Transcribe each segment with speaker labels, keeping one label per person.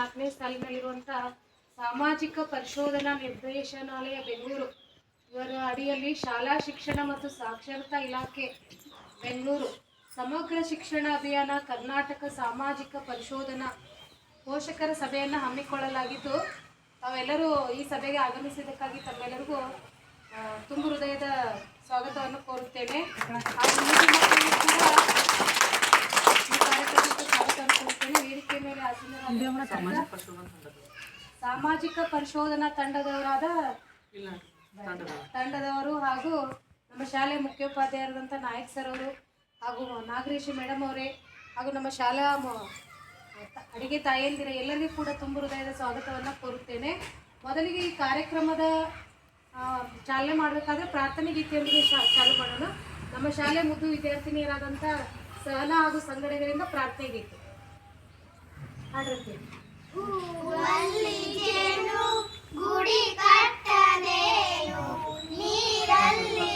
Speaker 1: ನಾಲ್ಕನೇ ಸಾಲಿನಲ್ಲಿರುವಂಥ ಸಾಮಾಜಿಕ ಪರಿಶೋಧನಾ ನಿರ್ದೇಶನಾಲಯ ಬೆಂಗಳೂರು. ಇವರ ಅಡಿಯಲ್ಲಿ ಶಾಲಾ ಶಿಕ್ಷಣ ಮತ್ತು ಸಾಕ್ಷರತಾ ಇಲಾಖೆ ಬೆಂಗಳೂರು. ಸಮಗ್ರ ಶಿಕ್ಷಣ ಅಭಿಯಾನ ಕರ್ನಾಟಕ ಸಾಮಾಜಿಕ ಪರಿಶೋಧನಾ ಪೋಷಕರ ಸಭೆಯನ್ನು ಹಮ್ಮಿಕೊಳ್ಳಲಾಗಿದ್ದು, ತಾವೆಲ್ಲರೂ ಈ ಸಭೆಗೆ ಆಗಮಿಸಿದ್ದಕ್ಕಾಗಿ ತಮ್ಮೆಲ್ಲರಿಗೂ ತುಂಬ ಹೃದಯದ ಸ್ವಾಗತವನ್ನು ಕೋರುತ್ತೇನೆ. ಮೇಲೆ ಸಾಮಾಜಿಕ ಪರಿಶೋಧನಾ ತಂಡದವರಾದ ತಂಡದವರು ಹಾಗೂ ನಮ್ಮ ಶಾಲೆ ಮುಖ್ಯೋಪಾಧ್ಯಾಯರಾದಂಥ ನಾಯಕ್ ಸರ್ ಅವರು ಹಾಗೂ ನಾಗರೇಶಿ ಮೇಡಮ್ ಅವರೇ ಹಾಗೂ ನಮ್ಮ ಶಾಲಾ ಅಡಿಗೆ ತಾಯಂದಿರ ಎಲ್ಲರಿಗೂ ಕೂಡ ತುಂಬ ಹೃದಯದ ಸ್ವಾಗತವನ್ನು ಕೋರುತ್ತೇನೆ. ಮೊದಲಿಗೆ ಈ ಕಾರ್ಯಕ್ರಮದ ಚಾಲನೆ ಮಾಡಬೇಕಾದ್ರೆ ಪ್ರಾರ್ಥನೆ ಗೀತೆಯೊಂದಿಗೆ ಚಾಲು ಮಾಡೋಣ. ನಮ್ಮ ಶಾಲೆ ಮುದ್ದು ವಿದ್ಯಾರ್ಥಿನಿಯರಾದಂಥ ಸಹನ ಹಾಗೂ ಸಂಘಟನೆಗಳಿಂದ ಪ್ರಾರ್ಥನೆ ಗೀತೆ
Speaker 2: ಗುಡಿ ಕಟ್ಟದೇನು? ನೀರಲ್ಲಿ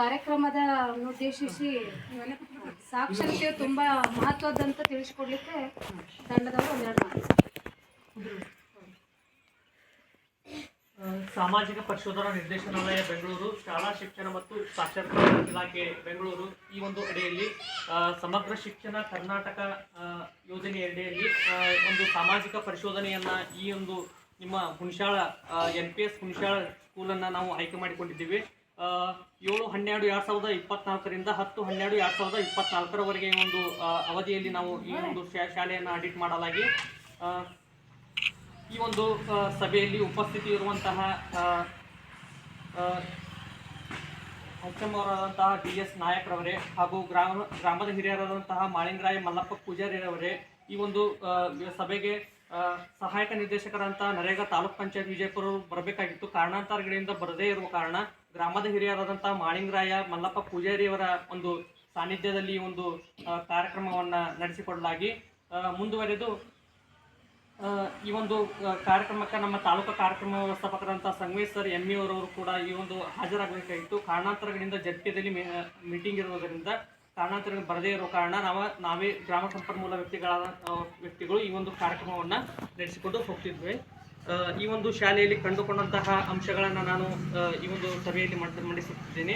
Speaker 1: ಕಾರ್ಯಕ್ರಮದ ಉದ್ದೇಶಿಸಿ ಸಾಕ್ಷರತೆ ತುಂಬ ಮಹತ್ವದಂತ ತಿಳಿಸ್ಕೊಡ್ಲಿಕ್ಕೆ ತಂಡದವರು ಒಂದೆರಡು
Speaker 3: ಸಾಮಾಜಿಕ ಪರಿಶೋಧನಾ ನಿರ್ದೇಶನಾಲಯ ಬೆಂಗಳೂರು, ಶಾಲಾ ಶಿಕ್ಷಣ ಮತ್ತು ಸಾಕ್ಷರತಾ ಇಲಾಖೆ ಬೆಂಗಳೂರು ಈ ಒಂದು ಅಡಿಯಲ್ಲಿ ಸಮಗ್ರ ಶಿಕ್ಷಣ ಕರ್ನಾಟಕ ಯೋಜನೆಯ ಯೋಜನೆ ಅಡಿಯಲ್ಲಿ ಒಂದು ಸಾಮಾಜಿಕ ಪರಿಶೋಧನೆಯನ್ನ ಈ ಒಂದು ನಿಮ್ಮ Hunasala N P S Hunasala ಸ್ಕೂಲನ್ನು ನಾವು ಆಯ್ಕೆ ಮಾಡಿಕೊಂಡಿದ್ದೀವಿ. ಏಳು ಹನ್ನೆರಡು ಎರಡು ಸಾವಿರದ ಇಪ್ಪತ್ನಾಲ್ಕರಿಂದ ಹತ್ತು ಹನ್ನೆರಡು ಎರಡು ಸಾವಿರದ ಇಪ್ಪತ್ನಾಲ್ಕರವರೆಗೆ ಈ ಒಂದು ಅವಧಿಯಲ್ಲಿ ನಾವು ಈ ಒಂದು ಶಾ- ಶಾಲೆಯನ್ನು ಆಡಿಟ್ ಮಾಡಲಾಗಿ ಈ ಒಂದು ಸಭೆಯಲ್ಲಿ ಉಪಸ್ಥಿತಿ ಇರುವಂತಹ ಅವರಾದಂತಹ ಡಿ ಎಸ್ ನಾಯಕರವರೇ ಹಾಗೂ ಗ್ರಾಮ ಗ್ರಾಮದ ಹಿರಿಯರಾದಂತಹ ಮಾಳಿಂಗರಾಯ ಮಲ್ಲಪ್ಪ ಪೂಜಾರಿ ಅವರೇ ಈ ಒಂದು ಸಭೆಗೆ ಸಹಾಯಕ ನಿರ್ದೇಶಕರಂತಹ ನರೇಗಾ ತಾಲೂಕ್ ಪಂಚಾಯತ್ ವಿಜಯಪುರ ಬರಬೇಕಾಗಿತ್ತು. ಕಾರಣಾಂತರಗಳಿಂದ ಬರದೇ ಇರುವ ಕಾರಣ ಗ್ರಾಮದ ಹಿರಿಯರಾದಂತಹ ಮಾಳಿಂಗರಾಯ ಮಲ್ಲಪ್ಪ ಪೂಜಾರಿ ಅವರ ಒಂದು ಸಾನ್ನಿಧ್ಯದಲ್ಲಿ ಒಂದು ಕಾರ್ಯಕ್ರಮವನ್ನ ನಡೆಸಿಕೊಡಲಾಗಿ ಮುಂದುವರೆದು ಈ ಒಂದು ಕಾರ್ಯಕ್ರಮಕ್ಕೆ ನಮ್ಮ ತಾಲೂಕು ಕಾರ್ಯಕ್ರಮ ವ್ಯವಸ್ಥಾಪಕರಂತ ಸಂಗಮೇಶ್ ಸರ್ ಎಂ ಇ ಅವರವರು ಕೂಡ ಈ ಒಂದು ಹಾಜರಾಗಬೇಕಾಗಿತ್ತು. ಕಾರಣಾಂತರಗಳಿಂದ ಜಡ್ಪಿಯಲ್ಲಿ ಮೀಟಿಂಗ್ ಇರುವುದರಿಂದ ಕಾರಣಾಂತರಗಳು ಬರದೇ ಇರುವ ಕಾರಣ ನಾವು, ನಾವೇ ಗ್ರಾಮ ಸಂಪನ್ಮೂಲ ವ್ಯಕ್ತಿಗಳಾದ ವ್ಯಕ್ತಿಗಳು ಈ ಒಂದು ಕಾರ್ಯಕ್ರಮವನ್ನು ನಡೆಸಿಕೊಂಡು ಹೋಗ್ತಿದ್ವಿ. ಈ ಒಂದು ಶಾಲೆಯಲ್ಲಿ ಕಂಡುಕೊಂಡಂತಹ ಅಂಶಗಳನ್ನು ನಾನು ಈ ಒಂದು ಸಭೆಯಲ್ಲಿ ಮಂಡ- ಮಂಡಿಸುತ್ತಿದ್ದೇನೆ.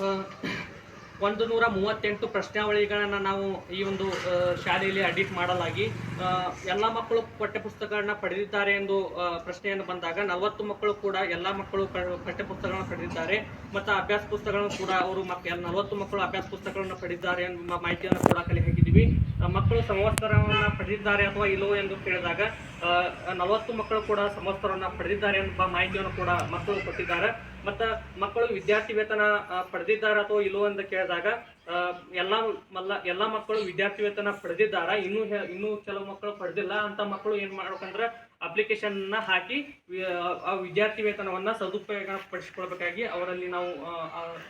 Speaker 3: ಆ, ಒಂದು ನೂರ ಮೂವತ್ತೆಂಟು ಪ್ರಶ್ನಾವಳಿಗಳನ್ನು ನಾವು ಈ ಒಂದು ಶಾಲೆಯಲ್ಲಿ ಅಡಿಟ್ ಮಾಡಲಾಗಿ ಎಲ್ಲ ಮಕ್ಕಳು ಪಠ್ಯಪುಸ್ತಕಗಳನ್ನ ಪಡೆದಿದ್ದಾರೆ ಎಂದು ಪ್ರಶ್ನೆಯನ್ನು ಬಂದಾಗ ನಲವತ್ತು ಮಕ್ಕಳು ಕೂಡ ಎಲ್ಲ ಮಕ್ಕಳು ಪಠ್ಯಪುಸ್ತಕಗಳನ್ನು ಪಡೆದಿದ್ದಾರೆ ಮತ್ತು ಅಭ್ಯಾಸ ಪುಸ್ತಕಗಳನ್ನು ಕೂಡ ಅವರು ಮಕ್ ನಲವತ್ತು ಮಕ್ಕಳು ಅಭ್ಯಾಸ ಪುಸ್ತಕಗಳನ್ನು ಪಡೆದಿದ್ದಾರೆ ಎಂಬ ಮಾಹಿತಿಯನ್ನು ಕೂಡ ಕಲೆ ಆ, ಮಕ್ಕಳು ಸಮವಸ್ತ್ರವನ್ನು ಪಡೆದಿದ್ದಾರೆ ಅಥವಾ ಇಲ್ಲವೋ ಎಂದು ಕೇಳಿದಾಗ ನಲವತ್ತು ಮಕ್ಕಳು ಕೂಡ ಸಮವಸ್ತ್ರವನ್ನು ಪಡೆದಿದ್ದಾರೆ ಎಂಬ ಮಾಹಿತಿಯನ್ನು ಕೂಡ ಮಕ್ಕಳು ಕೊಟ್ಟಿದ್ದಾರೆ. ಮತ್ತು ಮಕ್ಕಳು ವಿದ್ಯಾರ್ಥಿ ವೇತನ ಪಡೆದಿದ್ದಾರೆ ಅಥವಾ ಇಲ್ಲವೋ ಎಂದು ಕೇಳಿದಾಗ ಎಲ್ಲ ಮಲ್ಲ ಎಲ್ಲ ಮಕ್ಕಳು ವಿದ್ಯಾರ್ಥಿ ವೇತನ ಪಡೆದಿದ್ದಾರೆ? ಇನ್ನೂ ಇನ್ನೂ ಕೆಲವು ಮಕ್ಕಳು ಪಡೆದಿಲ್ಲ ಅಂತ ಮಕ್ಕಳು ಏನು ಮಾಡ್ಬೇಕಂದ್ರೆ ಅಪ್ಲಿಕೇಶನ್ ಹಾಕಿ ಆ ವಿದ್ಯಾರ್ಥಿ ವೇತನವನ್ನ ಸದುಪಯೋಗ ಪಡಿಸಿಕೊಳ್ಬೇಕಾಗಿ ಅವರಲ್ಲಿ ನಾವು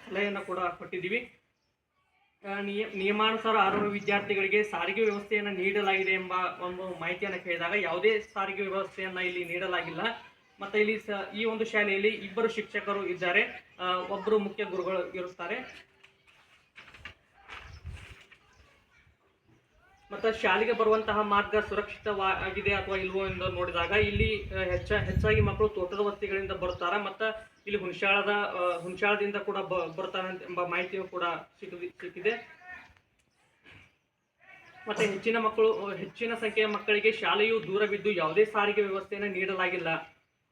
Speaker 3: ಸಲಹೆಯನ್ನು ಕೂಡ ಕೊಟ್ಟಿದ್ದೀವಿ. ನಿಯಮಾನುಸಾರ ಅರ್ಹ ವಿದ್ಯಾರ್ಥಿಗಳಿಗೆ ಸಾರಿಗೆ ವ್ಯವಸ್ಥೆಯನ್ನು ನೀಡಲಾಗಿದೆ ಎಂಬ ಒಂದು ಮಾಹಿತಿಯನ್ನು ಕೇಳಿದಾಗ ಯಾವುದೇ ಸಾರಿಗೆ ವ್ಯವಸ್ಥೆಯನ್ನ ಇಲ್ಲಿ ನೀಡಲಾಗಿಲ್ಲ. ಮತ್ತು ಇಲ್ಲಿ ಸ, ಈ ಒಂದು ಶಾಲೆಯಲ್ಲಿ ಇಬ್ಬರು ಶಿಕ್ಷಕರು ಇದ್ದಾರೆ. ಒಬ್ಬರು ಮುಖ್ಯ ಗುರುಗಳು ಇರುತ್ತಾರೆ. ಮತ್ತು ಶಾಲೆಗೆ ಬರುವಂತಹ ಮಾರ್ಗ ಸುರಕ್ಷಿತವಾಗಿದೆ ಅಥವಾ ಇಲ್ವೋ ಎಂದು ನೋಡಿದಾಗ ಇಲ್ಲಿ ಹೆಚ್ಚ, ಹೆಚ್ಚಾಗಿ ಮಕ್ಕಳು ತೋಟದ ವಸ್ತಿಗಳಿಂದ ಬರುತ್ತಾರೆ ಮತ್ತು ಇಲ್ಲಿ ಹುಣಸಾಳದ ಹುಣಸಾಳದಿಂದ ಕೂಡ ಬ ಎಂಬ ಮಾಹಿತಿಯು ಕೂಡ ಸಿಕ್ಕಿದೆ ಸಿಕ್ಕಿದೆ. ಮತ್ತೆ ಹೆಚ್ಚಿನ ಮಕ್ಕಳು ಹೆಚ್ಚಿನ ಸಂಖ್ಯೆಯ ಮಕ್ಕಳಿಗೆ ಶಾಲೆಯು ದೂರವಿದ್ದು ಯಾವುದೇ ಸಾರಿಗೆ ವ್ಯವಸ್ಥೆಯನ್ನು ನೀಡಲಾಗಿಲ್ಲ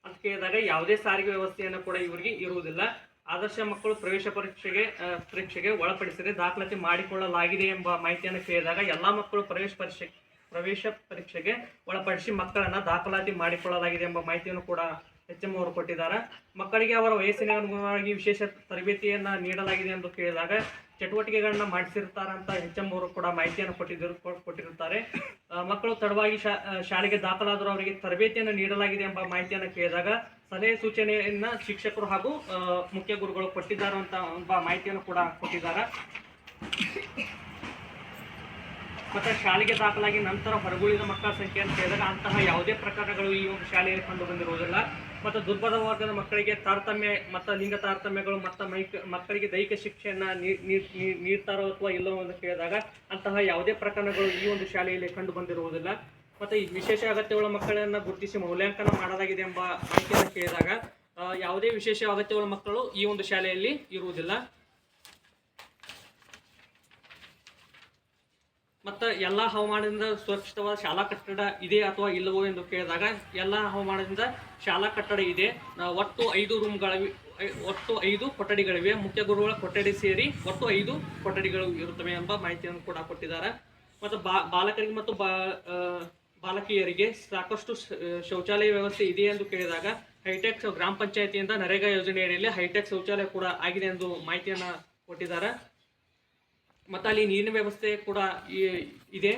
Speaker 3: ಅಂತ ಕೇಳಿದಾಗ ಯಾವುದೇ ಸಾರಿಗೆ ವ್ಯವಸ್ಥೆಯನ್ನು ಕೂಡ ಇವರಿಗೆ ಇರುವುದಿಲ್ಲ. ಆದರ್ಶ ಮಕ್ಕಳು ಪ್ರವೇಶ ಪರೀಕ್ಷೆಗೆ ಪರೀಕ್ಷೆಗೆ ಒಳಪಡಿಸದೆ ದಾಖಲಾತಿ ಮಾಡಿಕೊಳ್ಳಲಾಗಿದೆ ಎಂಬ ಮಾಹಿತಿಯನ್ನು ಕೇಳಿದಾಗ ಎಲ್ಲ ಮಕ್ಕಳು ಪ್ರವೇಶ ಪರೀಕ್ಷೆ, ಪ್ರವೇಶ ಪರೀಕ್ಷೆಗೆ ಒಳಪಡಿಸಿ ಮಕ್ಕಳನ್ನ ದಾಖಲಾತಿ ಮಾಡಿಕೊಳ್ಳಲಾಗಿದೆ ಎಂಬ ಮಾಹಿತಿಯನ್ನು ಕೂಡ ಎಚ್ ಎಂ ಅವರು ಕೊಟ್ಟಿದ್ದಾರೆ. ಮಕ್ಕಳಿಗೆ ಅವರ ವಯಸ್ಸಿನ ಅನುಗುಣವಾಗಿ ವಿಶೇಷ ತರಬೇತಿಯನ್ನ ನೀಡಲಾಗಿದೆ ಎಂದು ಕೇಳಿದಾಗ ಚಟುವಟಿಕೆಗಳನ್ನ ಮಾಡಿಸಿರ್ತಾರೆ ಅಂತ ಎಚ್ ಎಂ ಅವರು ಕೂಡ ಮಾಹಿತಿಯನ್ನು ಕೊಟ್ಟಿದ್ದರು ಕೊಟ್ಟಿರುತ್ತಾರೆ. ಮಕ್ಕಳು ತಡವಾಗಿ ಶಾಲೆಗೆ ದಾಖಲಾದರೂ ಅವರಿಗೆ ತರಬೇತಿಯನ್ನು ನೀಡಲಾಗಿದೆ ಎಂಬ ಮಾಹಿತಿಯನ್ನು ಕೇಳಿದಾಗ ಸಲಹೆ ಸೂಚನೆಯನ್ನ ಶಿಕ್ಷಕರು ಹಾಗೂ ಮುಖ್ಯ ಗುರುಗಳು ಕೊಟ್ಟಿದ್ದಾರೆ ಅಂತ ಒಬ್ಬ ಮಾಹಿತಿಯನ್ನು ಕೂಡ ಕೊಟ್ಟಿದ್ದಾರೆ. ಮತ್ತೆ ಶಾಲೆಗೆ ದಾಖಲಾಗಿ ನಂತರ ಹೊರಗುಳಿದ ಮಕ್ಕಳ ಸಂಖ್ಯೆ ಅಂತ ಹೇಳಿದಾಗ ಅಂತಹ ಯಾವುದೇ ಪ್ರಕರಣಗಳು ಈ ಒಂದು ಶಾಲೆಯಲ್ಲಿ ಕಂಡು ಬಂದಿರುವುದಿಲ್ಲ. ಮತ್ತು ದುರ್ಬಲ ವರ್ಗದ ಮಕ್ಕಳಿಗೆ ತಾರತಮ್ಯ, ಮತ್ತು ಲಿಂಗ ತಾರತಮ್ಯಗಳು, ಮತ್ತು ಮೈಕ್, ಮಕ್ಕಳಿಗೆ ದೈಹಿಕ ಶಿಕ್ಷೆಯನ್ನು ನೀಡ್ತಾರೋ ಅಥವಾ ಇಲ್ಲವೋ ಅಂತ ಕೇಳಿದಾಗ ಅಂತಹ ಯಾವುದೇ ಪ್ರಕರಣಗಳು ಈ ಒಂದು ಶಾಲೆಯಲ್ಲಿ ಕಂಡು ಬಂದಿರುವುದಿಲ್ಲ. ಮತ್ತು ಈ ವಿಶೇಷ ಅಗತ್ಯಗಳ ಮಕ್ಕಳನ್ನ ಗುರುತಿಸಿ ಮೌಲ್ಯಾಂಕನ ಮಾಡಲಾಗಿದೆ ಎಂಬ ಮಾಹಿತಿಯನ್ನು ಕೇಳಿದಾಗ ಯಾವುದೇ ವಿಶೇಷ ಅಗತ್ಯಗಳ ಮಕ್ಕಳು ಈ ಒಂದು ಶಾಲೆಯಲ್ಲಿ ಇರುವುದಿಲ್ಲ. ಮತ್ತು ಎಲ್ಲ ಹವಾಮಾನದಿಂದ ಸುರಕ್ಷಿತವಾದ ಶಾಲಾ ಕಟ್ಟಡ ಇದೆ ಅಥವಾ ಇಲ್ಲವೋ ಎಂದು ಕೇಳಿದಾಗ, ಎಲ್ಲ ಹವಾಮಾನದಿಂದ ಶಾಲಾ ಕಟ್ಟಡ ಇದೆ. ಒಟ್ಟು ಐದು ರೂಮ್ಗಳಿವೆ ಒಟ್ಟು ಐದು ಕೊಠಡಿಗಳಿವೆ. ಮುಖ್ಯ ಗುರುಗಳ ಕೊಠಡಿ ಸೇರಿ ಒಟ್ಟು ಐದು ಕೊಠಡಿಗಳು ಇರುತ್ತವೆ ಎಂಬ ಮಾಹಿತಿಯನ್ನು ಕೂಡ ಕೊಟ್ಟಿದ್ದಾರೆ. ಮತ್ತು ಬಾಲಕರಿಗೆ ಮತ್ತು ಬಾಲಕಿಯರಿಗೆ ಸಾಕಷ್ಟು ಶೌಚಾಲಯ ವ್ಯವಸ್ಥೆ ಇದೆ ಎಂದು ಕೇಳಿದಾಗ ಹೈಟೆಕ್ ಗ್ರಾಮ ಪಂಚಾಯತಿಯಿಂದ ನರೇಗಾ ಯೋಜನೆಯಡಿಯಲ್ಲಿ ಹೈಟೆಕ್ ಶೌಚಾಲಯ ಕೂಡ ಆಗಿದೆ ಎಂದು ಮಾಹಿತಿಯನ್ನು ಕೊಟ್ಟಿದ್ದಾರೆ. ಮತ್ತು ಅಲ್ಲಿ ನೀರಿನ ವ್ಯವಸ್ಥೆ ಕೂಡ ಇದೆ.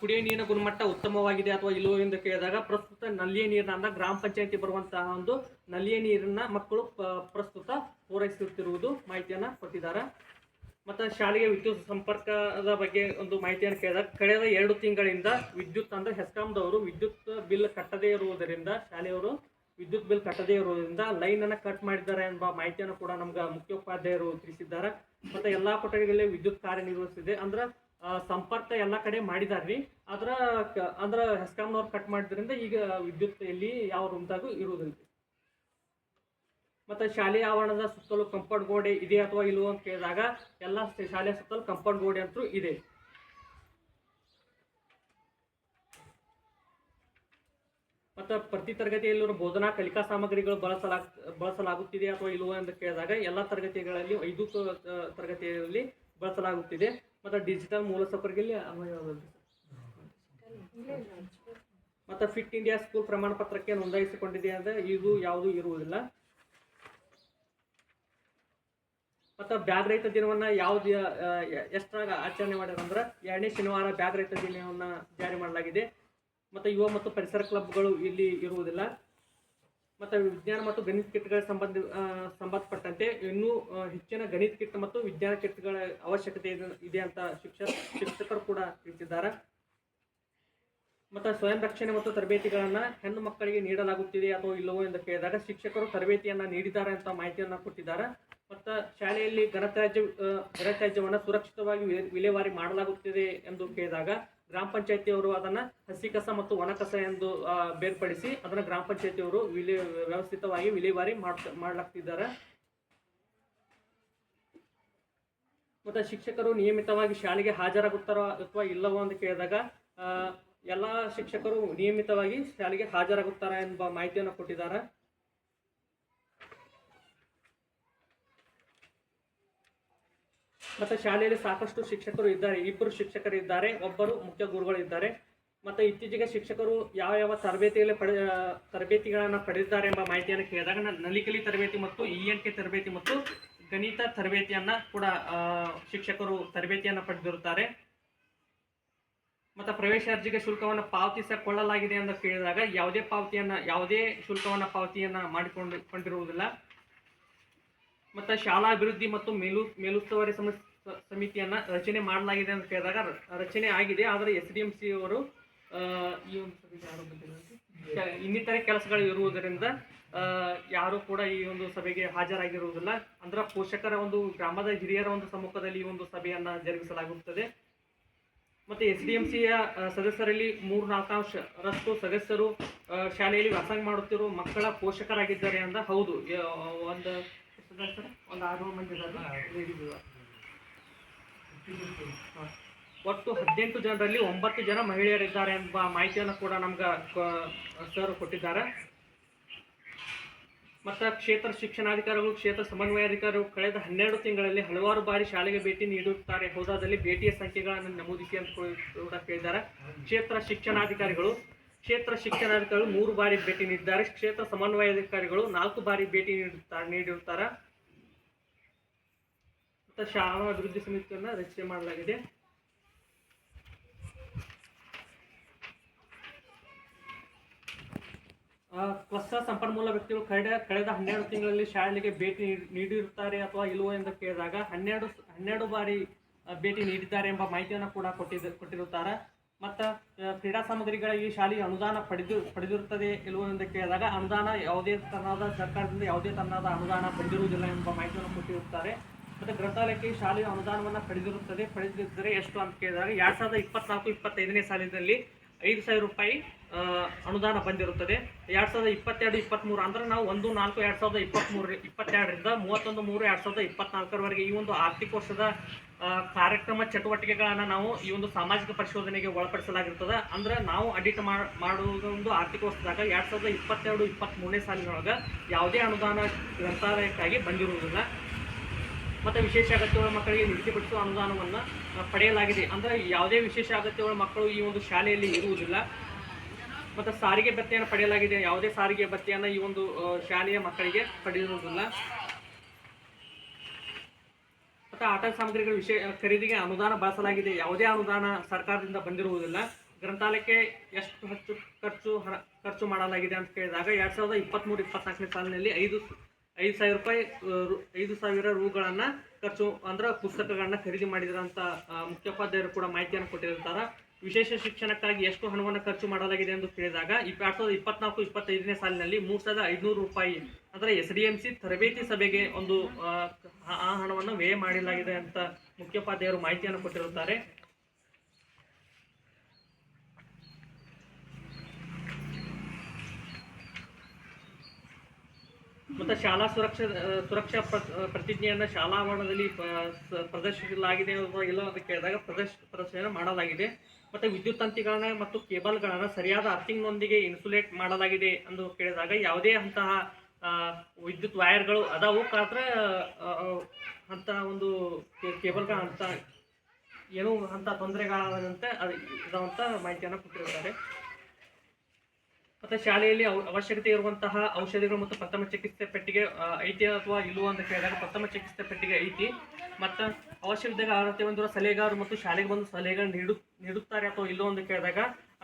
Speaker 3: ಕುಡಿಯೋ ನೀರಿನ ಗುಣಮಟ್ಟ ಉತ್ತಮವಾಗಿದೆ ಅಥವಾ ಇಲ್ಲವೋ ಎಂದು ಕೇಳಿದಾಗ ಪ್ರಸ್ತುತ ನಲ್ಲಿಯ ನೀರಿನಿಂದ ಗ್ರಾಮ ಪಂಚಾಯತಿ ಬರುವಂತಹ ಒಂದು ನಲ್ಲಿಯ ನೀರನ್ನ ಮಕ್ಕಳು ಪ್ರಸ್ತುತ ಪೂರೈಸುತ್ತಿರುವುದು ಮಾಹಿತಿಯನ್ನು ಕೊಟ್ಟಿದ್ದಾರೆ. ಮತ್ತು ಶಾಲೆಗೆ ವಿದ್ಯುತ್ ಸಂಪರ್ಕದ ಬಗ್ಗೆ ಒಂದು ಮಾಹಿತಿಯನ್ನು ಕೇಳಿದಾಗ, ಕಳೆದ ಎರಡು ತಿಂಗಳಿಂದ ವಿದ್ಯುತ್ ಅಂದರೆ ಹೆಸ್ಕಾಮ್ದವರು ವಿದ್ಯುತ್ ಬಿಲ್ ಕಟ್ಟದೇ ಇರುವುದರಿಂದ, ಶಾಲೆಯವರು ವಿದ್ಯುತ್ ಬಿಲ್ ಕಟ್ಟದೇ ಇರುವುದರಿಂದ ಲೈನ್ ಅನ್ನ ಕಟ್ ಮಾಡಿದ್ದಾರೆ ಎಂಬ ಮಾಹಿತಿಯನ್ನು ಕೂಡ ನಮ್ಗೆ ಮುಖ್ಯೋಪಾಧ್ಯಾಯರು ತಿಳಿಸಿದ್ದಾರೆ. ಮತ್ತೆ ಎಲ್ಲಾ ಕೊಠಡಿಗಳಲ್ಲಿ ವಿದ್ಯುತ್ ಕಾರ್ಯನಿರ್ವಹಿಸಿದೆ ಅಂದ್ರೆ ಸಂಪರ್ಕ ಎಲ್ಲ ಕಡೆ ಮಾಡಿದಾರ್ರಿ. ರೀ ಕ- ಅಂದ್ರ ಹೆಸ್ಕಾಂನವ್ರು ಕಟ್ ಮಾಡಿದ್ರಿಂದ ಈಗ ವಿದ್ಯುತ್ ಎಲ್ಲಿ ಯಾವ ರೂಮ್ದಾಗೂ ಇರುವುದಿಲ್ಲ ಮತ್ತೆ ಶಾಲೆಯ ಆವರಣದ ಸುತ್ತಲೂ ಕಂಪೌಂಡ್ ಗೋಡೆ ಇದೆ ಅಥವಾ ಇಲ್ಲವೋ ಅಂತ ಕೇಳಿದಾಗ ಎಲ್ಲ ಶಾಲೆಯ ಸುತ್ತಲೂ ಕಂಪೌಂಡ್ ಗೋಡೆ ಅಂತೂ ಇದೆ. ಮತ್ತು ಪ್ರತಿ ತರಗತಿಯಲ್ಲಿರುವ ಬೋಧನಾ ಕಲಿಕಾ ಸಾಮಗ್ರಿಗಳು ಬಳಸಲಾಗ ಬಳಸಲಾಗುತ್ತಿದೆ ಅಥವಾ ಇಲ್ಲವೋ ಎಂದು ಕೇಳಿದಾಗ ಎಲ್ಲ ತರಗತಿಗಳಲ್ಲಿ, ಐದು ತರಗತಿಯಲ್ಲಿ ಬಳಸಲಾಗುತ್ತಿದೆ. ಮತ್ತು ಡಿಜಿಟಲ್ ಮೂಲಸೌಕರ್ಯದಲ್ಲಿ ಮತ್ತು ಫಿಟ್ ಇಂಡಿಯಾ ಸ್ಕೂಲ್ ಪ್ರಮಾಣ ಪತ್ರಕ್ಕೆ ನೋಂದಾಯಿಸಿಕೊಂಡಿದೆ ಅಂದರೆ ಇದು ಯಾವುದೂ ಇರುವುದಿಲ್ಲ. ಮತ್ತು ಬ್ಯಾಗ್ ರಹಿತ ದಿನವನ್ನು ಯಾವ್ದು ಎಷ್ಟಾಗ ಆಚರಣೆ ಮಾಡ್ಯಾರಂದ್ರೆ ಎರಡನೇ ಶನಿವಾರ ಬ್ಯಾಗ್ ರಹಿತ ದಿನವನ್ನು ಜಾರಿ ಮಾಡಲಾಗಿದೆ. ಮತ್ತು ಯುವ ಮತ್ತು ಪರಿಸರ ಕ್ಲಬ್ಗಳು ಇಲ್ಲಿ ಇರುವುದಿಲ್ಲ. ಮತ್ತು ವಿಜ್ಞಾನ ಮತ್ತು ಗಣಿತ ಕಿಟ್ಗಳ ಸಂಬಂಧ ಸಂಬಂಧಪಟ್ಟಂತೆ ಇನ್ನೂ ಹೆಚ್ಚಿನ ಗಣಿತ ಕಿಟ್ ಮತ್ತು ವಿಜ್ಞಾನ ಕಿಟ್ಗಳ ಅವಶ್ಯಕತೆ ಇದೆ ಇದೆ ಅಂತ ಶಿಕ್ಷಕ ಶಿಕ್ಷಕರು ಕೂಡ ತಿಳಿಸಿದ್ದಾರೆ. ಮತ್ತು ಸ್ವಯಂ ರಕ್ಷಣೆ ಮತ್ತು ತರಬೇತಿಗಳನ್ನು ಹೆಣ್ಣು ಮಕ್ಕಳಿಗೆ ನೀಡಲಾಗುತ್ತಿದೆ ಅಥವಾ ಇಲ್ಲವೋ ಎಂದು ಕೇಳಿದಾಗ ಶಿಕ್ಷಕರು ತರಬೇತಿಯನ್ನು ನೀಡಿದ್ದಾರೆ ಅಂತ ಮಾಹಿತಿಯನ್ನು ಕೊಟ್ಟಿದ್ದಾರೆ. ಮತ್ತು ಶಾಲೆಯಲ್ಲಿ ಘನತ್ಯಾಜ್ಯ ಘನತ್ಯಾಜ್ಯವನ್ನು ಸುರಕ್ಷಿತವಾಗಿ ವಿಲೇ- ವಿಲೇವಾರಿ ಮಾಡಲಾಗುತ್ತಿದೆ ಎಂದು ಕೇಳಿದಾಗ ಗ್ರಾಮ ಪಂಚಾಯತಿಯವರು ಅದನ್ನು ಹಸಿ ಕಸ ಮತ್ತು ಒಣ ಕಸ ಎಂದು ಬೇರ್ಪಡಿಸಿ ಅದನ್ನು ಗ್ರಾಮ ಪಂಚಾಯತಿಯವರು ವಿಲೇ, ವ್ಯವಸ್ಥಿತವಾಗಿ ವಿಲೇವಾರಿ ಮಾಡಲಾಗ್ತಿದ್ದಾರೆ. ಮತ್ತು ಶಿಕ್ಷಕರು ನಿಯಮಿತವಾಗಿ ಶಾಲೆಗೆ ಹಾಜರಾಗುತ್ತಾರೋ ಅಥವಾ ಇಲ್ಲವೋ ಅಂತ ಕೇಳಿದಾಗ ಎಲ್ಲ ಶಿಕ್ಷಕರು ನಿಯಮಿತವಾಗಿ ಶಾಲೆಗೆ ಹಾಜರಾಗುತ್ತಾರೆ ಎಂಬ ಮಾಹಿತಿಯನ್ನು ಕೊಟ್ಟಿದ್ದಾರೆ. ಮತ್ತು ಶಾಲೆಯಲ್ಲಿ ಸಾಕಷ್ಟು ಶಿಕ್ಷಕರು ಇದ್ದಾರೆ. ಇಬ್ಬರು ಶಿಕ್ಷಕರು ಇದ್ದಾರೆ. ಒಬ್ಬರು ಮುಖ್ಯ ಗುರುಗಳು ಇದ್ದಾರೆ ಮತ್ತು ಇತ್ತೀಚೆಗೆ ಶಿಕ್ಷಕರು ಯಾವ ಯಾವ ತರಬೇತಿಯಲ್ಲಿ ಪಡೆ ತರಬೇತಿಗಳನ್ನು ಪಡೆದಿದ್ದಾರೆ ಎಂಬ ಮಾಹಿತಿಯನ್ನು ಕೇಳಿದಾಗ ನಲಿಕಲಿ ತರಬೇತಿ ಮತ್ತು ಇ ಎನ್ ಕೆ ತರಬೇತಿ ಮತ್ತು ಗಣಿತ ತರಬೇತಿಯನ್ನು ಕೂಡ ಶಿಕ್ಷಕರು ತರಬೇತಿಯನ್ನು ಪಡೆದಿರುತ್ತಾರೆ. ಮತ್ತು ಪ್ರವೇಶ ಅರ್ಜಿಗೆ ಶುಲ್ಕವನ್ನು ಪಾವತಿಸಿಕೊಳ್ಳಲಾಗಿದೆ ಅಂತ ಕೇಳಿದಾಗ ಯಾವುದೇ ಪಾವತಿಯನ್ನು, ಯಾವುದೇ ಶುಲ್ಕವನ್ನು ಪಾವತಿಯನ್ನು ಮಾಡಿಕೊಂಡು, ಕೊಂಡಿರುವುದಿಲ್ಲ. ಮತ್ತು ಶಾಲಾ ಅಭಿವೃದ್ಧಿ ಮತ್ತು ಮೇಲು, ಮೇಲುಸ್ತುವಾರಿ ಸಮ ಸಮಿತಿಯನ್ನು ರಚನೆ ಮಾಡಲಾಗಿದೆ ಅಂತ ಕೇಳಿದಾಗ ರಚನೆ ಆಗಿದೆ ಆದರೆ ಎಸ್ ಡಿ ಎಂ ಸಿ ಅವರು ಈ ಒಂದು ಇನ್ನಿತರೆ ಕೆಲಸಗಳು ಇರುವುದರಿಂದ ಯಾರು ಕೂಡ ಈ ಒಂದು ಸಭೆಗೆ ಹಾಜರಾಗಿರುವುದಿಲ್ಲ. ಅಂದ್ರೆ ಪೋಷಕರ ಒಂದು ಗ್ರಾಮದ ಹಿರಿಯರ ಒಂದು ಸಮ್ಮುಖದಲ್ಲಿ ಈ ಒಂದು ಸಭೆಯನ್ನು ಜರುಗಿಸಲಾಗುತ್ತದೆ. ಮತ್ತು ಎಸ್ ಡಿ ಎಂ ಸಿಯ ಸದಸ್ಯರಲ್ಲಿ ಮೂರು ನಾಲ್ಕಾಂಶರಷ್ಟು ಸದಸ್ಯರು ಶಾಲೆಯಲ್ಲಿ ವ್ಯಾಸಂಗ ಮಾಡುತ್ತಿರುವ ಮಕ್ಕಳ ಪೋಷಕರಾಗಿದ್ದಾರೆ ಅಂತ ಹೌದು. ಒಂದು? ಒಂದು ಆರು ಮಂದಿ ಇದ್ದಾರೆ. ladies ಇದ್ದಾರೆ. ಹಾ. ಒಟ್ಟು ಹದಿನೆಂಟು ಜನರಲ್ಲಿ ಒಂಬತ್ತು ಜನ ಮಹಿಳೆಯರಿದ್ದಾರೆ ಎಂಬ ಮಾಹಿತಿಯನ್ನು ಕೂಡ ನಮ್ಗೆ ಸರ್ ಕೊಟ್ಟಿದ್ದಾರೆ. ಮತ್ತು ಕ್ಷೇತ್ರ ಶಿಕ್ಷಣಾಧಿಕಾರಿಗಳು ಕ್ಷೇತ್ರ ಸಮನ್ವಯಾಧಿಕಾರಿಗಳು ಕಳೆದ ಹನ್ನೆರಡು ತಿಂಗಳಲ್ಲಿ ಹಲವಾರು ಬಾರಿ ಶಾಲೆಗೆ ಭೇಟಿ ನೀಡುತ್ತಾರೆ. ಹೋದಾದಲ್ಲಿ ಭೇಟಿಯ ಸಂಖ್ಯೆಗಳನ್ನು ನಮೂದಿಸಿ ಅಂತ ಕೂಡ ಕೇಳಿದ್ದಾರೆ. ಕ್ಷೇತ್ರ ಶಿಕ್ಷಣಾಧಿಕಾರಿಗಳು ಕ್ಷೇತ್ರ ಶಿಕ್ಷಣಾಧಿಕಾರಿಗಳು ಮೂರು ಬಾರಿ ಭೇಟಿ ನೀಡಿದ್ದಾರೆ. ಕ್ಷೇತ್ರ ಸಮನ್ವಯಾಧಿಕಾರಿಗಳು ನಾಲ್ಕು ಬಾರಿ ಭೇಟಿ ನೀಡುತ್ತಾರೆ ನೀಡಿರುತ್ತಾರೆ. ಶಾಲಾ ಅಭಿವೃದ್ಧಿ ಸಮಿತಿಯನ್ನು ರಚನೆ ಮಾಡಲಾಗಿದೆ. ಹೊಸ ಸಂಪನ್ಮೂಲ ವ್ಯಕ್ತಿಗಳು ಕಳೆದ ಕಳೆದ ಹನ್ನೆರಡು ತಿಂಗಳಲ್ಲಿ ಶಾಲೆಗೆ ಭೇಟಿ ನೀಡಿ- ನೀಡಿರುತ್ತಾರೆ ಅಥವಾ ಇಲ್ಲವೋ ಎಂದು ಕೇಳಿದಾಗ ಹನ್ನೆರಡು ಹನ್ನೆರಡು ಬಾರಿ ಭೇಟಿ ನೀಡಿದ್ದಾರೆ ಎಂಬ ಮಾಹಿತಿಯನ್ನು ಕೂಡ ಕೊಟ್ಟಿದ್ದ ಕೊಟ್ಟಿರುತ್ತಾರೆ. ಮತ್ತು ಕ್ರೀಡಾ ಸಾಮಗ್ರಿಗಳಿಗೆ ಶಾಲೆಗೆ ಅನುದಾನ ಪಡೆದು, ಪಡೆದಿರುತ್ತದೆ ಇಲ್ಲವೋ ಎಂದು ಕೇಳಿದಾಗ ಅನುದಾನ ಯಾವುದೇ ತರಹದ ಸರ್ಕಾರದಿಂದ ಯಾವುದೇ ತನ್ನದ ಅನುದಾನ ಪಡೆದಿರುವುದಿಲ್ಲ ಎಂಬ ಮಾಹಿತಿಯನ್ನು ಕೊಟ್ಟಿರುತ್ತಾರೆ. ಮತ್ತು ಗ್ರಂಥಾಲಯಕ್ಕೆ ಶಾಲೆಯ ಅನುದಾನವನ್ನು ಪಡೆದಿರುತ್ತದೆ. ಪಡೆದಿದ್ದರೆ ಎಷ್ಟು ಅಂತ ಕೇಳಿದಾಗ ಎರಡು ಸಾವಿರದ ಇಪ್ಪತ್ನಾಲ್ಕು, ಇಪ್ಪತ್ತೈದನೇ ಸಾಲಿನಲ್ಲಿ ಐದು ಸಾವಿರ ರೂಪಾಯಿ ಅನುದಾನ ಬಂದಿರುತ್ತದೆ. ಎರಡು ಸಾವಿರದ ಇಪ್ಪತ್ತೆರಡು ಇಪ್ಪತ್ತ್ಮೂರು ಅಂದ್ರೆ ನಾವು ಒಂದು, ನಾಲ್ಕು, ಎರಡು ಸಾವಿರದ ಇಪ್ಪತ್ತ್ಮೂರು ಇಪ್ಪತ್ತೆರಡರಿಂದ ಮೂವತ್ತೊಂದು, ಮೂರು, ಎರಡು ಸಾವಿರದ ಇಪ್ಪತ್ನಾಲ್ಕರವರೆಗೆ ಈ ಒಂದು ಆರ್ಥಿಕ ವರ್ಷದ ಕಾರ್ಯಕ್ರಮ ಚಟುವಟಿಕೆಗಳನ್ನು ನಾವು ಈ ಒಂದು ಸಾಮಾಜಿಕ ಪರಿಶೋಧನೆಗೆ ಒಳಪಡಿಸಲಾಗಿರ್ತದೆ. ಅಂದ್ರೆ ನಾವು ಅಡಿಟ್ ಮಾಡುವ ಒಂದು ಆರ್ಥಿಕ ವರ್ಷದಾಗ ಎರಡು ಸಾವಿರದ ಇಪ್ಪತ್ತೆರಡು ಇಪ್ಪತ್ತ್ಮೂರನೇ ಸಾಲಿನೊಳಗೆ ಯಾವುದೇ ಅನುದಾನ ಗ್ರಂಥಾಲಯಕ್ಕಾಗಿ ಬಂದಿರುವುದಿಲ್ಲ. ಮತ್ತು ವಿಶೇಷ ಅಗತ್ಯಗಳ ಮಕ್ಕಳಿಗೆ ಅನುದಾನವನ್ನು ಆ, ಪಡೆಯಲಾಗಿದೆ. ಅಂದರೆ ಯಾವುದೇ ವಿಶೇಷ ಅಗತ್ಯಗಳ ಮಕ್ಕಳು ಈ ಒಂದು ಶಾಲೆಯಲ್ಲಿ ಇರುವುದಿಲ್ಲ. ಮತ್ತು ಸಾರಿಗೆ ಭತ್ಯೆಯನ್ನು ಪಡೆಯಲಾಗಿದೆ. ಯಾವುದೇ ಸಾರಿಗೆ ಭತ್ಯೆಯನ್ನು ಈ ಒಂದು ಶಾಲೆಯ ಮಕ್ಕಳಿಗೆ ಪಡೆಯುವುದಿಲ್ಲ. ಮತ್ತು ಆಟ ಸಾಮಗ್ರಿಗಳ ವಿಷಯ ಖರೀದಿಗೆ ಅನುದಾನ ಬಳಸಲಾಗಿದೆ. ಯಾವುದೇ ಅನುದಾನ ಸರ್ಕಾರದಿಂದ ಬಂದಿರುವುದಿಲ್ಲ. ಗ್ರಂಥಾಲಯಕ್ಕೆ ಎಷ್ಟು ಹೆಚ್ಚು ಖರ್ಚು ಹಣ- ಖರ್ಚು ಮಾಡಲಾಗಿದೆ ಅಂತ ಕೇಳಿದಾಗ ಎರಡು ಸಾವಿರದ ಇಪ್ಪತ್ತ್ಮೂರು ಇಪ್ಪತ್ನಾಲ್ಕನೇ ಸಾಲಿನಲ್ಲಿ ಐದು ಐದು ಸಾವಿರ ರೂಪಾಯಿ ಐದು ಸಾವಿರ ರೂಗಳನ್ನು ಖರ್ಚು, ಅಂದ್ರೆ ಪುಸ್ತಕಗಳನ್ನ ಖರೀದಿ ಮಾಡಿದ್ರಂತ ಮುಖ್ಯೋಪಾಧ್ಯಾಯರು ಕೂಡ ಮಾಹಿತಿಯನ್ನು ಕೊಟ್ಟಿರ್ತಾರೆ. ವಿಶೇಷ ಶಿಕ್ಷಣಕ್ಕಾಗಿ ಎಷ್ಟು ಹಣವನ್ನು ಖರ್ಚು ಮಾಡಲಾಗಿದೆ ಎಂದು ಕೇಳಿದಾಗ ಇಪ್ಪ ಎರಡು ಸಾವಿರದ ಇಪ್ಪತ್ನಾಲ್ಕು, ಇಪ್ಪತ್ತೈದನೇ ಸಾಲಿನಲ್ಲಿ ಮೂರು ಸಾವಿರದ ಐದುನೂರು ರೂಪಾಯಿ, ಅಂದ್ರೆ ಎಸ್ ಡಿ ಎಂ ಸಿ ತರಬೇತಿ ಸಭೆಗೆ ಒಂದು ಆ ಹಣವನ್ನು ವ್ಯಯ ಮಾಡಲಾಗಿದೆ ಅಂತ ಮುಖ್ಯೋಪಾಧ್ಯಾಯರು ಮಾಹಿತಿಯನ್ನು ಕೊಟ್ಟಿರುತ್ತಾರೆ. ಮತ್ತು ಶಾಲಾ ಸುರಕ್ಷಾ ಸುರಕ್ಷಾ ಪ್ರ ಪ್ರತಿಜ್ಞೆಯನ್ನು ಶಾಲಾ ಆವರಣದಲ್ಲಿ ಪ್ರದರ್ಶಿಸಲಾಗಿದೆ ಅಥವಾ ಇಲ್ಲ ಅಂತ ಕೇಳಿದಾಗ ಪ್ರದರ್ಶ ಪ್ರದರ್ಶನ ಮಾಡಲಾಗಿದೆ. ಮತ್ತು ವಿದ್ಯುತ್ ತಂತಿಗಳನ್ನ ಮತ್ತು ಕೇಬಲ್ಗಳನ್ನು ಸರಿಯಾದ ಅರ್ಥಿಂಗ್ನೊಂದಿಗೆ ಇನ್ಸುಲೇಟ್ ಮಾಡಲಾಗಿದೆ ಎಂದು ಕೇಳಿದಾಗ ಯಾವುದೇ ಅಂತಹ ವಿದ್ಯುತ್ ವೈರ್ಗಳು ಅದಾವು ಕಾತ್ರ ಅಂತ ಒಂದು ಕೇಬಲ್ಗಳ ಅಂತ, ಏನೂ ಅಂತ ತೊಂದರೆಗಳಾದಂತೆ ಅದು ಇದಾವಂತ ಮಾಹಿತಿಯನ್ನು ಕೊಟ್ಟಿರ್ತಾರೆ ಮತ್ತು ಶಾಲೆಯಲ್ಲಿ ಅವ- ಅವಶ್ಯಕತೆ ಇರುವಂತಹ ಔಷಧಿಗಳು ಮತ್ತು ಪ್ರಥಮ ಚಿಕಿತ್ಸೆ ಪೆಟ್ಟಿಗೆ ಐತಿ ಅಥವಾ ಇಲ್ಲವೋ ಅಂತ ಕೇಳಿದಾಗ ಪ್ರಥಮ ಚಿಕಿತ್ಸೆ ಪೆಟ್ಟಿಗೆ ಐತಿ. ಮತ್ತು ಅವಶ್ಯವಿದ್ದಾಗ ಅರ್ಹತೆ ಹೊಂದಿರುವ ಸಲಹೆಗಾರರು ಮತ್ತು ಶಾಲೆಗೆ ಬಂದು ಸಲಹೆಗಳು ನೀಡು ನೀಡುತ್ತಾರೆ ಅಥವಾ ಇಲ್ಲೋ ಅಂತ ಕೇಳಿದಾಗ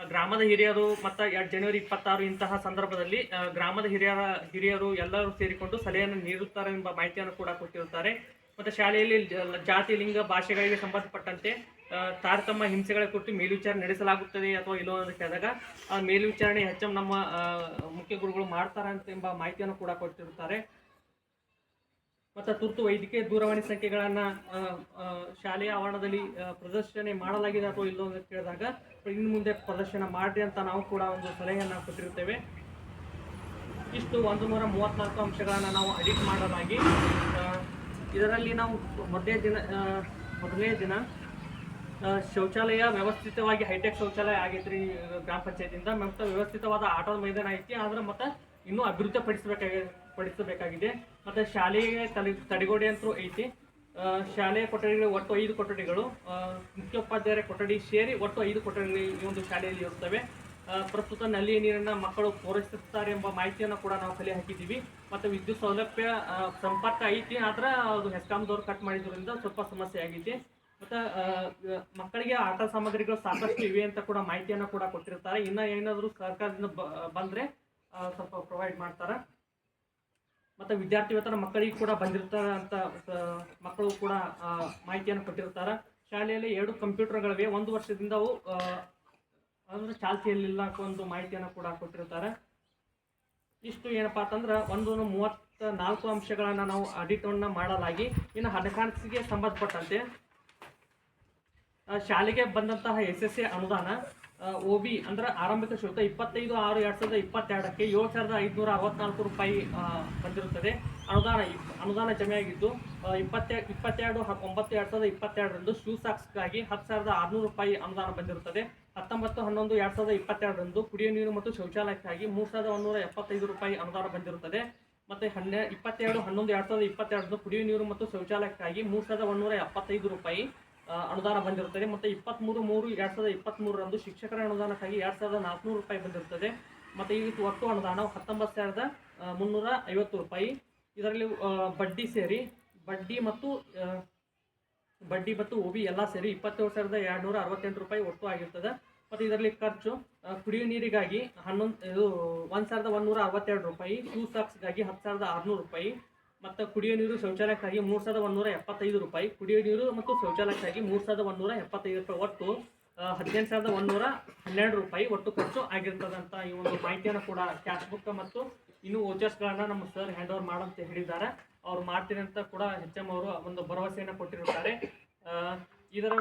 Speaker 3: ಗ್ರಾಮದ ಹಿರಿಯರು ಮತ್ತು ಎರಡು ಜನವರಿ ಇಪ್ಪತ್ತಾರು ಇಂತಹ ಸಂದರ್ಭದಲ್ಲಿ ಗ್ರಾಮದ ಹಿರಿಯರ ಹಿರಿಯರು ಎಲ್ಲರೂ ಸೇರಿಕೊಂಡು ಸಲಹೆಯನ್ನು ನೀಡುತ್ತಾರೆ ಎಂಬ ಮಾಹಿತಿಯನ್ನು ಕೂಡ ಕೊಟ್ಟಿರುತ್ತಾರೆ. ಮತ್ತು ಶಾಲೆಯಲ್ಲಿ ಜಾತಿ, ಲಿಂಗ, ಭಾಷೆಗಳಿಗೆ ಸಂಬಂಧಪಟ್ಟಂತೆ ಆ, ತಾರತಮ್ಯ ಹಿಂಸೆಗಳ ಕುರಿತು ಮೇಲ್ವಿಚಾರಣೆ ನಡೆಸಲಾಗುತ್ತದೆ ಅಥವಾ ಇಲ್ಲೋ ಅಂತ ಕೇಳಿದಾಗ ಆ ಮೇಲ್ವಿಚಾರಣೆ ಹೆಚ್ಚು ನಮ್ಮ ಮುಖ್ಯ ಗುರುಗಳು ಮಾಡ್ತಾರೆ ಅಂತ ಎಂಬ ಮಾಹಿತಿಯನ್ನು ಕೂಡ ಕೊಟ್ಟಿರುತ್ತಾರೆ. ಮತ್ತು ತುರ್ತು ವೈದ್ಯಕೀಯ ದೂರವಾಣಿ ಸಂಖ್ಯೆಗಳನ್ನು ಶಾಲೆಯ ಆವರಣದಲ್ಲಿ ಪ್ರದರ್ಶನೆ ಮಾಡಲಾಗಿದೆ ಅಥವಾ ಇಲ್ಲೋ ಅಂತ ಕೇಳಿದಾಗ ಇನ್ನು ಮುಂದೆ ಪ್ರದರ್ಶನ ಮಾಡಿರಿ ಅಂತ ನಾವು ಕೂಡ ಒಂದು ಸಲಹೆಯನ್ನು ಕೊಟ್ಟಿರುತ್ತೇವೆ. ಇಷ್ಟು ಒಂದು ನೂರ ಮೂವತ್ತ್ನಾಲ್ಕು ಅಂಶಗಳನ್ನು ನಾವು ಅಡಿಟ್ ಮಾಡಲಾಗಿ ಇದರಲ್ಲಿ ನಾವು ಮೊದಲೇ ದಿನ ಮೊದಲನೇ ದಿನ ಶೌಚಾಲಯ ವ್ಯವಸ್ಥಿತವಾಗಿ ಹೈಟೆಕ್ ಶೌಚಾಲಯ ಆಗೈತ್ರಿ ಗ್ರಾಮ ಪಂಚಾಯತಿಯಿಂದ. ಮತ್ತು ವ್ಯವಸ್ಥಿತವಾದ ಆಟದ ಮೈದಾನ ಐತಿ. ಆದ್ರೆ ಮತ್ತು ಇನ್ನೂ ಅಭಿವೃದ್ಧಿ ಪಡಿಸಬೇಕಾಗಿ, ಪಡಿಸಬೇಕಾಗಿದೆ. ಮತ್ತು ಶಾಲೆಗೆ ತಲೆ, ತಡೆಗೋಡೆ ಅಂತೂ ಐತಿ. ಶಾಲೆಯ ಕೊಠಡಿಗಳು ಒಟ್ಟು ಐದು ಕೊಠಡಿಗಳು. ಮುಖ್ಯೋಪಾಧ್ಯಾಯರ ಕೊಠಡಿ ಸೇರಿ ಒಟ್ಟು ಐದು ಕೊಠಡಿಗಳು ಈ ಒಂದು ಶಾಲೆಯಲ್ಲಿ ಇರುತ್ತವೆ ಪ್ರಸ್ತುತ ನಲ್ಲಿ ನೀರನ್ನು ಮಕ್ಕಳು ಪೂರೈಸುತ್ತಾರೆ ಎಂಬ ಮಾಹಿತಿಯನ್ನು ಕೂಡ ನಾವು ಕಲೆ ಹಾಕಿದ್ದೀವಿ. ಮತ್ತು ವಿದ್ಯುತ್ ಸೌಲಭ್ಯ ಸಂಪರ್ಕ ಐತಿ. ಆದ್ರೆ ಅದು ಹೆಸ್ಕಾಮ್ದವ್ರು ಕಟ್ ಮಾಡಿದ್ರಿಂದ ಸ್ವಲ್ಪ ಸಮಸ್ಯೆ ಆಗೈತಿ. ಮತ್ತು ಮಕ್ಕಳಿಗೆ ಆಟ ಸಾಮಗ್ರಿಗಳು ಸಾಕಷ್ಟು ಇವೆ ಅಂತ ಕೂಡ ಮಾಹಿತಿಯನ್ನು ಕೂಡ ಕೊಟ್ಟಿರ್ತಾರೆ. ಇನ್ನ ಏನಾದರೂ ಸರ್ಕಾರದಿಂದ ಬಂದ್ರೆ ಸ್ವಲ್ಪ ಪ್ರೊವೈಡ್ ಮಾಡ್ತಾರೆ. ಮತ್ತು ವಿದ್ಯಾರ್ಥಿ ವೇತನ ಮಕ್ಕಳಿಗೆ ಕೂಡ ಬಂದಿರ್ತಾರೆ ಅಂತ ಮಕ್ಕಳು ಕೂಡ ಮಾಹಿತಿಯನ್ನು ಕೊಟ್ಟಿರ್ತಾರೆ. ಶಾಲೆಯಲ್ಲಿ ಎರಡು ಕಂಪ್ಯೂಟರ್ಗಳಿವೆ. ಒಂದು ವರ್ಷದಿಂದ ಅವು ಅಂದ್ರೆ ಚಾಲ್ತಿಯಲ್ಲಿಲ್ಲ ಒಂದು ಮಾಹಿತಿಯನ್ನು ಕೂಡ ಕೊಟ್ಟಿರ್ತಾರೆ. ಇಷ್ಟು ಏನಪ್ಪಾ ಅಂತಂದ್ರೆ ಒಂದು ಮೂವತ್ತ ನಾಲ್ಕು ಅಂಶಗಳನ್ನು ನಾವು ಆಡಿಟನ್ನು ಮಾಡಲಾಗಿ ಇನ್ನು ಹಣಕಾಸಿಗೆ ಸಂಬಂಧಪಟ್ಟಂತೆ ಶಾಲೆಗೆ ಬಂದಂತಹ ಎಸ್ ಎಸ್ ಎ ಅನುದಾನ ಒ ಬಿ ಅಂದ್ರೆ ಆರಂಭಿಕ ಶುಲ್ಕ ಇಪ್ಪತ್ತೈದು ಆರು ಎರಡು ಸಾವಿರದ ಇಪ್ಪತ್ತೆರಡಕ್ಕೆ ಏಳು ಸಾವಿರದ ಐದುನೂರ ಅರವತ್ನಾಲ್ಕು ರೂಪಾಯಿ ಬಂದಿರುತ್ತದೆ. ಅನುದಾನ ಅನುದಾನ ಜಮೆಯಾಗಿದ್ದು ಇಪ್ಪತ್ತೆ, ಇಪ್ಪತ್ತೆರಡು ಒಂಬತ್ತು ಎರಡು ಸಾವಿರದ ಇಪ್ಪತ್ತೆರಡರಂದು ಶೂ ಸಾಕ್ಸ್ಗಾಗಿ ಹತ್ತು ಸಾವಿರದ ಆರುನೂರು ರೂಪಾಯಿ ಅನುದಾನ ಬಂದಿರುತ್ತದೆ. ಹತ್ತೊಂಬತ್ತು, ಹನ್ನೊಂದು, ಎರಡು ಸಾವಿರದ ಇಪ್ಪತ್ತೆರಡರಂದು ಕುಡಿಯುವ ನೀರು ಮತ್ತು ಶೌಚಾಲಯಕ್ಕಾಗಿ ಮೂರು ಸಾವಿರದ ಒಂದೂರ ಎಪ್ಪತ್ತೈದು ರೂಪಾಯಿ ಅನುದಾನ ಬಂದಿರುತ್ತದೆ. ಮತ್ತು ಹನ್ನೆ ಇಪ್ಪತ್ತೆರಡು ಹನ್ನೊಂದು, ಎರಡು ಸಾವಿರದ ಇಪ್ಪತ್ತೆರಡರಂದು ಕುಡಿಯುವ ನೀರು ಮತ್ತು ಶೌಚಾಲಯಕ್ಕಾಗಿ ಮೂರು ಸಾವಿರದ ಒಂದೂರ ಎಪ್ಪತ್ತೈದು ರೂಪಾಯಿ ಅನುದಾನ ಬಂದಿರುತ್ತದೆ. ಮತ್ತು ಇಪ್ಪತ್ತ್ಮೂರು ಮೂರು, ಎರಡು ಸಾವಿರದ ಇಪ್ಪತ್ತ್ಮೂರರಂದು ಶಿಕ್ಷಕರ ಅನುದಾನಕ್ಕಾಗಿ ಎರಡು ಸಾವಿರದ ನಾಲ್ಕುನೂರು ರೂಪಾಯಿ ಬಂದಿರುತ್ತದೆ. ಮತ್ತು ಈ ಒಟ್ಟು ಅನುದಾನ ಹತ್ತೊಂಬತ್ತು ಸಾವಿರದ ಮುನ್ನೂರ ಐವತ್ತು ರೂಪಾಯಿ. ಇದರಲ್ಲಿ ಬಡ್ಡಿ ಸೇರಿ, ಬಡ್ಡಿ ಮತ್ತು ಬಡ್ಡಿ ಮತ್ತು ಓಬಿ ಎಲ್ಲ ಸೇರಿ ಇಪ್ಪತ್ತೇಳು ಸಾವಿರದ ಎರಡುನೂರ ಅರವತ್ತೆಂಟು ರೂಪಾಯಿ ಒಟ್ಟು ಆಗಿರ್ತದೆ. ಮತ್ತು ಇದರಲ್ಲಿ ಖರ್ಚು ಕುಡಿಯುವ ನೀರಿಗಾಗಿ ಹನ್ನೊಂದು, ಇದು ಒಂದು ಸಾವಿರದ ಒಂದೂರ ಅರವತ್ತೆರಡು ರೂಪಾಯಿ ಶೂ ಸಾಕ್ಸ್ಗಾಗಿ ಹತ್ತು ಸಾವಿರದ ಆರುನೂರು ರೂಪಾಯಿ. ಮತ್ತು ಕುಡಿಯುವ ನೀರು ಶೌಚಾಲಯಕ್ಕಾಗಿ ಮೂರು ಸಾವಿರದ ಒಂದೂರ ಎಪ್ಪತ್ತೈದು ರೂಪಾಯಿ. ಕುಡಿಯುವ ನೀರು ಮತ್ತು ಶೌಚಾಲಯಕ್ಕಾಗಿ ಮೂರು ಸಾವಿರದ ಒಂದೂರ ಎಪ್ಪತ್ತೈದು ರೂಪಾಯಿ. ಒಟ್ಟು ಹದಿನೆಂಟು ಸಾವಿರದ ಒಂದೂರ ಹನ್ನೆರಡು ರೂಪಾಯಿ ಒಟ್ಟು ಖರ್ಚು ಆಗಿರ್ತದಂತ ಈ ಒಂದು ಮಾಹಿತಿಯನ್ನು ಕೂಡ ಕ್ಯಾಶ್ ಬುಕ್ ಮತ್ತು ಇನ್ನೂ ವೋಚರ್ಸ್ಗಳನ್ನು ನಮ್ಮ ಸರ್ ಹ್ಯಾಂಡ್ ಓವರ್ ಮಾಡಂತ ಹೇಳಿದ್ದಾರೆ. ಅವ್ರು ಮಾಡ್ತೀನಿ ಅಂತ ಕೂಡ ಎಚ್ ಎಂ ಅವರು ಒಂದು ಭರವಸೆಯನ್ನು ಕೊಟ್ಟಿರುತ್ತಾರೆ. ಇದರ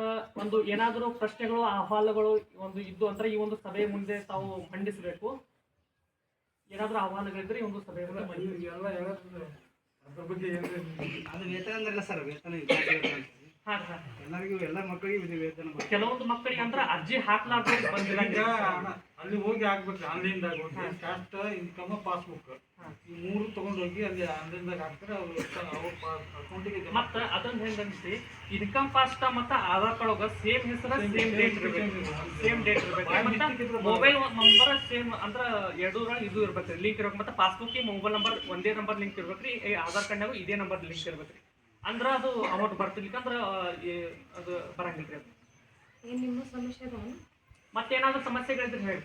Speaker 3: ಒಂದು ಏನಾದರೂ ಪ್ರಶ್ನೆಗಳು ಅಹವಾಲುಗಳು ಒಂದು ಇದ್ದು ಅಂದ್ರೆ ಈ ಒಂದು ಸಭೆಯ ಮುಂದೆ ತಾವು ಮಂಡಿಸಬೇಕು. ಏನಾದರೂ ಆಹ್ವಾನಗಳಿದ್ದರೆ ಈ ಒಂದು ಮಂಡಿಸಿ.
Speaker 4: ಅದ್ರ ಬಗ್ಗೆ ಏನು ಅದು ವೇತನ ಅಂದ್ರಲ್ಲ ಸರ್ ವೇತನ.
Speaker 3: ಹಾಂ ಹಾಂ
Speaker 4: ಎಲ್ಲರಿಗೂ ಎಲ್ಲ ಮಕ್ಕಳಿಗೆ ಇದು ವೇತನ ಬರುತ್ತೆ.
Speaker 3: ಕೆಲವೊಂದು ಮಕ್ಕಳಿಗೆ ಅಂದ್ರೆ ಅರ್ಜಿ ಹಾಕ್ಲಾರ್ದ
Speaker 5: ಈಗ
Speaker 3: ಬಂದಿರಂಗಿಲ್ಲ
Speaker 5: ಅಲ್ಲಿ ಹೋಗಿ ಹಾಕ್ಬೇಕು ಆನ್ಲೈನ್ದಾಗ ಹೋಗಿ. ಕಾಸ್ಟ್ ಇನ್ಕಮ್ ಪಾಸ್ಬುಕ್ ಈ ಮೂರು ತಗೊಂಡೋಗಿ ಹೋಗಿ ಅಲ್ಲಿ ಆನ್ಲೈನ್ದಾಗ ಹಾಕ್ತಾರೆ ಅವ್ರು ಅವ್ರ ಅಕೌಂಟಿಗೆ ಜಮಾ
Speaker 3: ಮತ್ತ ಅದನ್ನ ಹೆಂಗನ್ಸಿ ಇನ್ಕಮ್ ಪಾಸ್ಟ ಮತ್ತ ಆಧಾರ್ ಕಾರ್ಡ್ ಒಳಗ ಸೇಮ್ ಹೆಸರ ಸೇಮ್ ಡೇಟ್ ಇರ್ಬೇಕು. ಸೇಮ್ ಡೇಟ್ ಇರ್ಬೇಕು. ಮತ್ತ ಮೊಬೈಲ್ ನಂಬರ್ ಸೇಮ್ ಅಂದ್ರ ಎರಡೂರ ಇದು ಇರ್ಬೇಕ್ರಿ. ಲಿಂಕ್ ಇರ್ಬೇಕು. ಮತ್ತೆ ಪಾಸ್ಬುಕ್ ಮೊಬೈಲ್ ನಂಬರ್ ಒಂದೇ ನಂಬರ್ ಲಿಂಕ್ ಇರ್ಬೇಕ್ರಿ. ಈ ಆಧಾರ್ ಕಾರ್ಡ್ನಾಗೂ ಇದೇ ನಂಬರ್ ಲಿಂಕ್ ಇರ್ಬೇಕ್ರಿ. ಅಂದ್ರ ಅದು ಅಮೌಂಟ್ ಬರ್ತಿರ್ಲಿಕ್ಕಂದ್ರ ಅಂದ್ರ ಅದು ಬರಂಗಿಲ್ರಿ ಅದು.
Speaker 1: ಏನು ನಿಮ್ಮ ಸಮಸ್ಯೆ ಅದಾವ?
Speaker 3: ಮತ್ತೇನಾದ್ರೂ ಸಮಸ್ಯೆಗಳಿದ್ರೆ ಹೇಳಿ.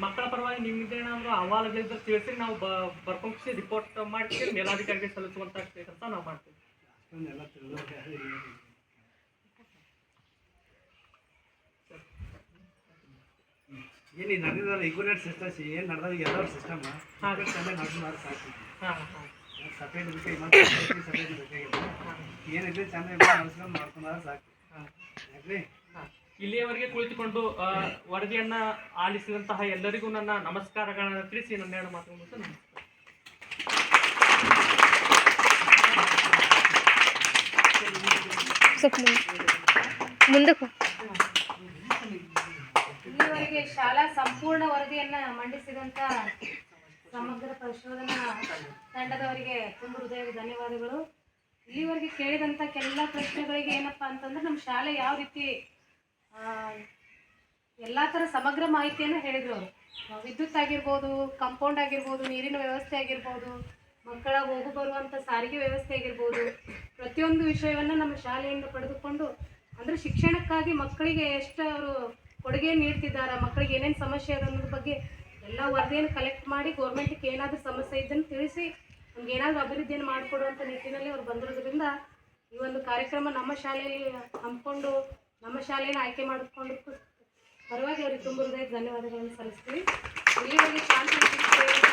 Speaker 3: ಮಕ್ಕಳ ಪರವಾಗಿ ನಿಮ್ದೇನಾದ್ರೂ ಅಹವಾಲುಗಳಿದ್ರೆ ತಿಳಿಸಿ ನಾವು ಬ ಬರ್ಕೊಂಡ್ಸಿ ರಿಪೋರ್ಟ್ ಮಾಡಿ ಮೇಲಾಧಿಕಾರಿಗೆ ಸಲ್ಲಿಸುವಂತ ಅಂತ ನಾವು ಮಾಡ್ತೀವಿ
Speaker 4: ಅಷ್ಟೊಂದೆಲ್ಲ ತಿಳುವಳಿಕೆ ಅದು ಇಲ್ಲ. ಏನ್ ಈ ನಡೆದಿದ್ದಲ್ಲ ಸಿಸ್ಟಮ್ ಸಿಸ್ಟಮ್ಸ್ ಏನು ನಡೆದ ಎಲ್ಲರ ಸಿಸ್ಟಮ್
Speaker 3: ಹಾ.
Speaker 4: ಚೆನ್ನಾಗಿ ನಡೆಸಿದ್ರೆ ಸಾಕು.
Speaker 3: ಹಾಂ ಹಾಂ.
Speaker 4: ಸಪರೇಟ್ ಬೇಕಾಗಿ ಸಪರೇಟ್ ಬೇಕಾಗಿಲ್ಲ ಏನಿದೆ ಚೆನ್ನಾಗಿ ನಡೆಸ್ಕೊಂಡು ಮಾಡ್ಕೊಂಡ್ರೆ ಸಾಕು.
Speaker 3: ಹಾಂ.
Speaker 4: ಯಾಕ್ರಿ?
Speaker 3: ಹಾಂ. ಇಲ್ಲಿಯವರೆಗೆ ಕುಳಿತುಕೊಂಡು ವರದಿಯನ್ನ ಆಲಿಸಿದಂತಹ ಎಲ್ಲರಿಗೂ ನನ್ನ ನಮಸ್ಕಾರಗಳನ್ನು ತಿಳಿಸಿ ನನ್ನ ಎರಡು ಮಾತು ನಮಸ್ಕಾರ
Speaker 2: ಮುಂದಕ್ಕೆ
Speaker 1: ಇಲ್ಲಿವರೆಗೆ ಶಾಲಾ ಸಂಪೂರ್ಣ ವರದಿಯನ್ನ ಮಂಡಿಸಿದಂತ ಸಮಗ್ರ ಪರಿಶೋಧನಾ ತಂಡದವರಿಗೆ ತುಂಬ ಹೃದಯದ ಧನ್ಯವಾದಗಳು. ಇಲ್ಲಿವರೆಗೆ ಕೇಳಿದಂಥ ಕೆಲ ಪ್ರಶ್ನೆಗಳಿಗೆ ಏನಪ್ಪ ಅಂತಂದ್ರೆ ನಮ್ಮ ಶಾಲೆ ಯಾವ ರೀತಿ ಎಲ್ಲಾ ಥರ ಸಮಗ್ರ ಮಾಹಿತಿಯನ್ನು ಹೇಳಿದ್ರು ಅವರು. ವಿದ್ಯುತ್ ಆಗಿರ್ಬೋದು ಕಾಂಪೌಂಡ್ ಆಗಿರ್ಬೋದು, ನೀರಿನ ವ್ಯವಸ್ಥೆ ಆಗಿರ್ಬೋದು ಮಕ್ಕಳ ಹೋಗು ಬರುವಂಥ ಸಾರಿಗೆ ವ್ಯವಸ್ಥೆ ಆಗಿರ್ಬೋದು, ಪ್ರತಿಯೊಂದು ವಿಷಯವನ್ನು ನಮ್ಮ ಶಾಲೆಯಿಂದ ಪಡೆದುಕೊಂಡು ಅಂದ್ರೆ ಶಿಕ್ಷಣಕ್ಕಾಗಿ ಮಕ್ಕಳಿಗೆ ಎಷ್ಟು ಅವರು ಕೊಡುಗೆ ನೀಡ್ತಿದ್ದಾರೆ. ಮಕ್ಕಳಿಗೆ ಏನೇನು ಸಮಸ್ಯೆ ಇದೆ ಅನ್ನೋದ್ರ ಬಗ್ಗೆ ಎಲ್ಲ ವರದಿಯನ್ನು ಕಲೆಕ್ಟ್ ಮಾಡಿ ಗೌರ್ಮೆಂಟಿಗೆ ಏನಾದರೂ ಸಮಸ್ಯೆ ಇದ್ದನ್ನು ತಿಳಿಸಿ ನಮ್ಗೆ ಏನಾದರೂ ಅಭಿವೃದ್ಧಿಯನ್ನು ಮಾಡಿಕೊಡುವಂಥ ನಿಟ್ಟಿನಲ್ಲಿ ಅವ್ರು ಬಂದಿರೋದ್ರಿಂದ ಈ ಒಂದು ಕಾರ್ಯಕ್ರಮ ನಮ್ಮ ಶಾಲೆಯಲ್ಲಿ ಹಮ್ಮಿಕೊಂಡು, ನಮ್ಮ ಶಾಲೆಯನ್ನು ಆಯ್ಕೆ ಮಾಡಿಕೊಂಡು ಪರವಾಗಿ ಅವ್ರಿಗೆ ತುಂಬ ಹೃದಯ ಧನ್ಯವಾದಗಳನ್ನು ಸಲ್ಲಿಸ್ತೀವಿ ಶಾಂತಿ